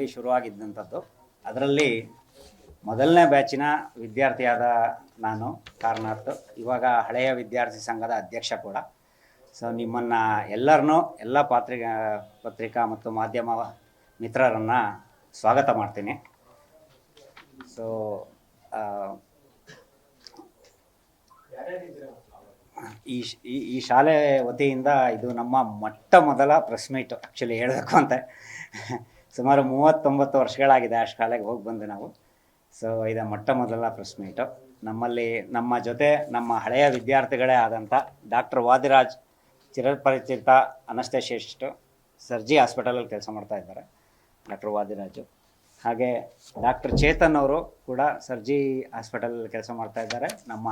ಬ್ಯಾಚ್ನಲ್ಲಿ ಶುರುವಾಗಿದ್ದಂಥದ್ದು. ಅದರಲ್ಲಿ ಮೊದಲನೇ ಬ್ಯಾಚಿನ ವಿದ್ಯಾರ್ಥಿಯಾದ ನಾನು ಕಾರಣಾರ್ಥ ಇವಾಗ ಹಳೆಯ ವಿದ್ಯಾರ್ಥಿ ಸಂಘದ ಅಧ್ಯಕ್ಷ ಕೂಡ. ಸೊ ನಿಮ್ಮನ್ನು ಎಲ್ಲರನ್ನು, ಎಲ್ಲ ಪಾತ್ರಿಕಾ ಪತ್ರಿಕಾ ಮತ್ತು ಮಾಧ್ಯಮ ಮಿತ್ರರನ್ನು ಸ್ವಾಗತ ಮಾಡ್ತೀನಿ. ಸೊ ಈ ಈ ಶಾಲೆ ವತಿಯಿಂದ ಇದು ನಮ್ಮ ಮೊಟ್ಟ ಮೊದಲ ಪ್ರೆಸ್ ಮೀಟ್ ಆ್ಯಕ್ಚುಲಿ ಹೇಳಬೇಕು ಅಂತ. ಸುಮಾರು ಮೂವತ್ತೊಂಬತ್ತು ವರ್ಷಗಳಾಗಿದೆ ಆ ಶಾಲೆಗೆ ಹೋಗಿ ಬಂದು ನಾವು. ಸೊ ಇದು ಮೊಟ್ಟ ಮೊದಲ ಪ್ರೆಸ್ ಮೀಟು ನಮ್ಮಲ್ಲಿ ನಮ್ಮ ಜೊತೆ ನಮ್ಮ ಹಳೆಯ ವಿದ್ಯಾರ್ಥಿಗಳೇ ಆದಂಥ ಡಾಕ್ಟರ್ ವಾದಿರಾಜ್ ಚಿರಪರಿಚಿತ ಅನಸ್ತೇಶಿಸ್ಟು ಸರ್ಜಿ ಹಾಸ್ಪಿಟಲಲ್ಲಿ ಕೆಲಸ ಮಾಡ್ತಾ ಇದ್ದಾರೆ, ಡಾಕ್ಟರ್ ವಾದಿರಾಜು. ಹಾಗೆ ಡಾಕ್ಟರ್ ಚೇತನ್ ಅವರು ಕೂಡ ಸರ್ಜಿ ಹಾಸ್ಪಿಟಲಲ್ಲಿ ಕೆಲಸ ಮಾಡ್ತಾ ಇದ್ದಾರೆ. ನಮ್ಮ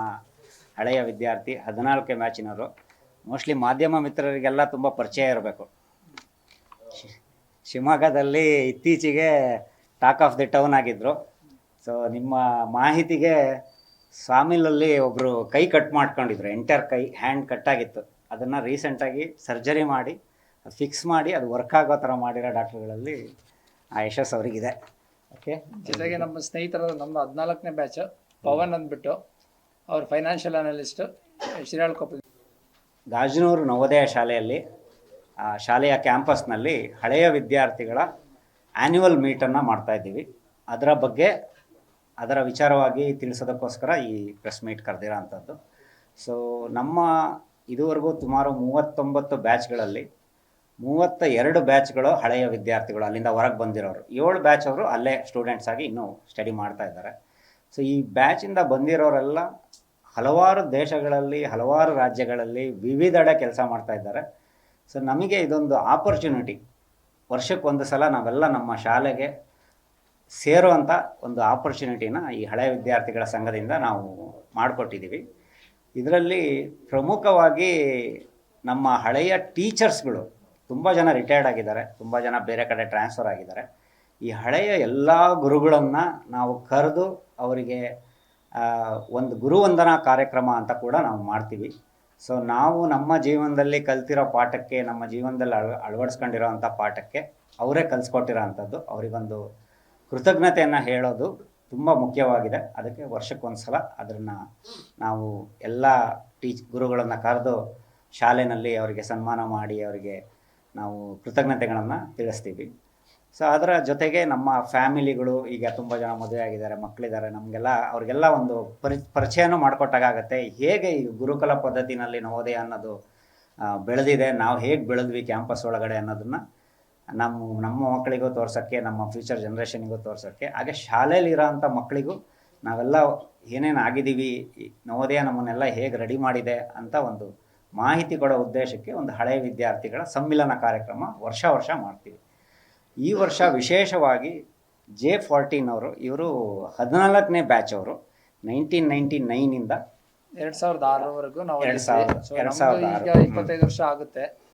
ಹಳೆಯ ವಿದ್ಯಾರ್ಥಿ ಹದಿನಾಲ್ಕೇ ಮ್ಯಾಚಿನವರು. ಮೋಸ್ಟ್ಲಿ ಮಾಧ್ಯಮ ಮಿತ್ರರಿಗೆಲ್ಲ ತುಂಬ ಪರಿಚಯ ಇರಬೇಕು. ಶಿವಮೊಗ್ಗದಲ್ಲಿ ಇತ್ತೀಚೆಗೆ ಟಾಕ್ ಆಫ್ ದಿ ಟೌನ್ ಆಗಿದ್ದರು ಸೊ ನಿಮ್ಮ ಮಾಹಿತಿಗೆ ಸ್ವಾಮಿಲಲ್ಲಿ ಒಬ್ಬರು ಕೈ ಕಟ್ ಮಾಡ್ಕೊಂಡಿದ್ರು ಎಂಟರ್ ಕೈ ಹ್ಯಾಂಡ್ ಕಟ್ಟಾಗಿತ್ತು ಅದನ್ನು ರೀಸೆಂಟಾಗಿ ಸರ್ಜರಿ ಮಾಡಿ ಅದು ಫಿಕ್ಸ್ ಮಾಡಿ ಅದು ವರ್ಕ್ ಆಗೋ ಥರ ಮಾಡಿರೋ ಡಾಕ್ಟ್ರುಗಳಲ್ಲಿ ಆ ಯಶಸ್ ಅವರಿಗಿದೆ. ಓಕೆ ಜೊತೆಗೆ ನಮ್ಮ ಸ್ನೇಹಿತರ ನಮ್ಮ ಹದಿನಾಲ್ಕನೇ ಬ್ಯಾಚ್ ಪವನ್ ಅಂದ್ಬಿಟ್ಟು ಅವ್ರ ಫೈನಾನ್ಷಿಯಲ್ ಅನಲಿಸ್ಟ್ ಶಿರಾಳ್ಕೊಪ್ಪ ಗಾಜನೂರು ನವೋದಯ ಶಾಲೆಯಲ್ಲಿ ಶಾಲೆಯ ಕ್ಯಾಂಪಸ್ನಲ್ಲಿ ಹಳೆಯ ವಿದ್ಯಾರ್ಥಿಗಳ ಆ್ಯನ್ಯುವಲ್ ಮೀಟನ್ನು ಮಾಡ್ತಾ ಇದ್ದೀವಿ. ಅದರ ಬಗ್ಗೆ ಅದರ ವಿಚಾರವಾಗಿ ತಿಳಿಸೋದಕ್ಕೋಸ್ಕರ ಈ ಪ್ರೆಸ್ ಮೀಟ್ ಕರೆದಿರೋ ಅಂಥದ್ದು ಸೊ ನಮ್ಮ ಇದುವರೆಗೂ ಸುಮಾರು ಮೂವತ್ತೊಂಬತ್ತು ಬ್ಯಾಚ್ಗಳಲ್ಲಿ ಮೂವತ್ತ ಎರಡು ಬ್ಯಾಚ್ಗಳು ಹಳೆಯ ವಿದ್ಯಾರ್ಥಿಗಳು ಅಲ್ಲಿಂದ ಹೊರಗೆ ಬಂದಿರೋರು. ಏಳು ಬ್ಯಾಚ್ ಅವರು ಅಲ್ಲೇ ಸ್ಟೂಡೆಂಟ್ಸ್ ಆಗಿ ಇನ್ನೂ ಸ್ಟಡಿ ಮಾಡ್ತಾ ಇದ್ದಾರೆ. ಸೊ ಈ ಬ್ಯಾಚಿಂದ ಬಂದಿರೋರೆಲ್ಲ ಹಲವಾರು ದೇಶಗಳಲ್ಲಿ, ಹಲವಾರು ರಾಜ್ಯಗಳಲ್ಲಿ ವಿವಿಧೆಡೆ ಕೆಲಸ ಮಾಡ್ತಾ ಇದ್ದಾರೆ. ಸೊ ನಮಗೆ ಇದೊಂದು ಆಪರ್ಚುನಿಟಿ ವರ್ಷಕ್ಕೊಂದು ಸಲ ನಾವೆಲ್ಲ ನಮ್ಮ ಶಾಲೆಗೆ ಸೇರುವಂಥ ಒಂದು ಆಪರ್ಚುನಿಟಿನ ಈ ಹಳೆಯ ವಿದ್ಯಾರ್ಥಿಗಳ ಸಂಘದಿಂದ ನಾವು ಮಾಡಿಕೊಟ್ಟಿದ್ದೀವಿ ಇದರಲ್ಲಿ ಪ್ರಮುಖವಾಗಿ ನಮ್ಮ ಹಳೆಯ ಟೀಚರ್ಸ್ಗಳು ತುಂಬ ಜನ ರಿಟೈರ್ಡ್ ಆಗಿದ್ದಾರೆ, ತುಂಬ ಜನ ಬೇರೆ ಕಡೆ ಟ್ರಾನ್ಸ್ಫರ್ ಆಗಿದ್ದಾರೆ. ಈ ಹಳೆಯ ಎಲ್ಲ ಗುರುಗಳನ್ನು ನಾವು ಕರೆದು ಅವರಿಗೆ ಒಂದು ಗುರುವಂದನಾ ಕಾರ್ಯಕ್ರಮ ಅಂತ ಕೂಡ ನಾವು ಮಾಡ್ತೀವಿ. ಸೊ ನಾವು ನಮ್ಮ ಜೀವನದಲ್ಲಿ ಕಲ್ತಿರೋ ಪಾಠಕ್ಕೆ, ನಮ್ಮ ಜೀವನದಲ್ಲಿ ಅಳ ಅಳವಡಿಸ್ಕೊಂಡಿರೋ ಅಂಥ ಪಾಠಕ್ಕೆ ಅವರೇ ಕಲಿಸ್ಕೊಟ್ಟಿರೋ ಅಂಥದ್ದು ಅವರಿಗೊಂದು ಕೃತಜ್ಞತೆಯನ್ನು ಹೇಳೋದು ತುಂಬ ಮುಖ್ಯವಾಗಿದೆ. ಅದಕ್ಕೆ ವರ್ಷಕ್ಕೊಂದು ಸಲ ಅದನ್ನು ನಾವು ಎಲ್ಲ ಟೀಚ್, ಗುರುಗಳನ್ನು ಕರೆದು ಶಾಲೆಯಲ್ಲಿ ಅವರಿಗೆ ಸನ್ಮಾನ ಮಾಡಿ ಅವರಿಗೆ ನಾವು ಕೃತಜ್ಞತೆಗಳನ್ನು ತಿಳಿಸ್ತೀವಿ. ಸೊ ಅದರ ಜೊತೆಗೆ ನಮ್ಮ ಫ್ಯಾಮಿಲಿಗಳು ಈಗ ತುಂಬ ಜನ ಮದುವೆ ಆಗಿದ್ದಾರೆ ಮಕ್ಕಳಿದ್ದಾರೆ ನಮಗೆಲ್ಲ ಅವ್ರಿಗೆಲ್ಲ ಒಂದು ಪರಿ, ಪರಿಚಯನೂ ಮಾಡಿಕೊಟ್ಟಾಗತ್ತೆ ಹೇಗೆ ಈ ಗುರುಕುಲ ಪದ್ಧತಿನಲ್ಲಿ ನವೋದಯ ಅನ್ನೋದು ಬೆಳೆದಿದೆ, ನಾವು ಹೇಗೆ ಬೆಳೆದ್ವಿ ಕ್ಯಾಂಪಸ್ ಒಳಗಡೆ ಅನ್ನೋದನ್ನು ನಮ್ಮ ನಮ್ಮ ಮಕ್ಕಳಿಗೂ ತೋರ್ಸೋಕ್ಕೆ, ನಮ್ಮ ಫ್ಯೂಚರ್ ಜನ್ರೇಷನಿಗೂ ತೋರ್ಸೋಕ್ಕೆ, ಹಾಗೆ ಶಾಲೆಯಲ್ಲಿ ಇರೋಂಥ ಮಕ್ಕಳಿಗೂ ನಾವೆಲ್ಲ ಏನೇನು ಆಗಿದ್ದೀವಿ ನವೋದಯ ನಮ್ಮನ್ನೆಲ್ಲ ಹೇಗೆ ರೆಡಿ ಮಾಡಿದೆ ಅಂತ ಒಂದು ಮಾಹಿತಿ ಕೊಡೋ ಉದ್ದೇಶಕ್ಕೆ ಒಂದು ಹಳೆಯ ವಿದ್ಯಾರ್ಥಿಗಳ ಸಮ್ಮಿಲನ ಕಾರ್ಯಕ್ರಮ ವರ್ಷ ವರ್ಷ ಮಾಡ್ತೀವಿ. ಈ ವರ್ಷ ವಿಶೇಷವಾಗಿ ಜೆ ಫಾರ್ಟೀನ್ ಅವರು ಇವರು ಹದಿನಾಲ್ಕನೇ ಬ್ಯಾಚ್ ಅವರು ನೈನ್ಟೀನ್ ನೈಂಟಿ ನೈನಿಂದ ಎರಡ್ ಸಾವಿರದ ಆರರವರೆಗೂ ನಾವು ಎರಡ್ ಎರಡ್ ಸಾವಿರದ ಈಗ ಆರು. ಇಪ್ಪತ್ತೈದು ವರ್ಷ ಆಗುತ್ತೆ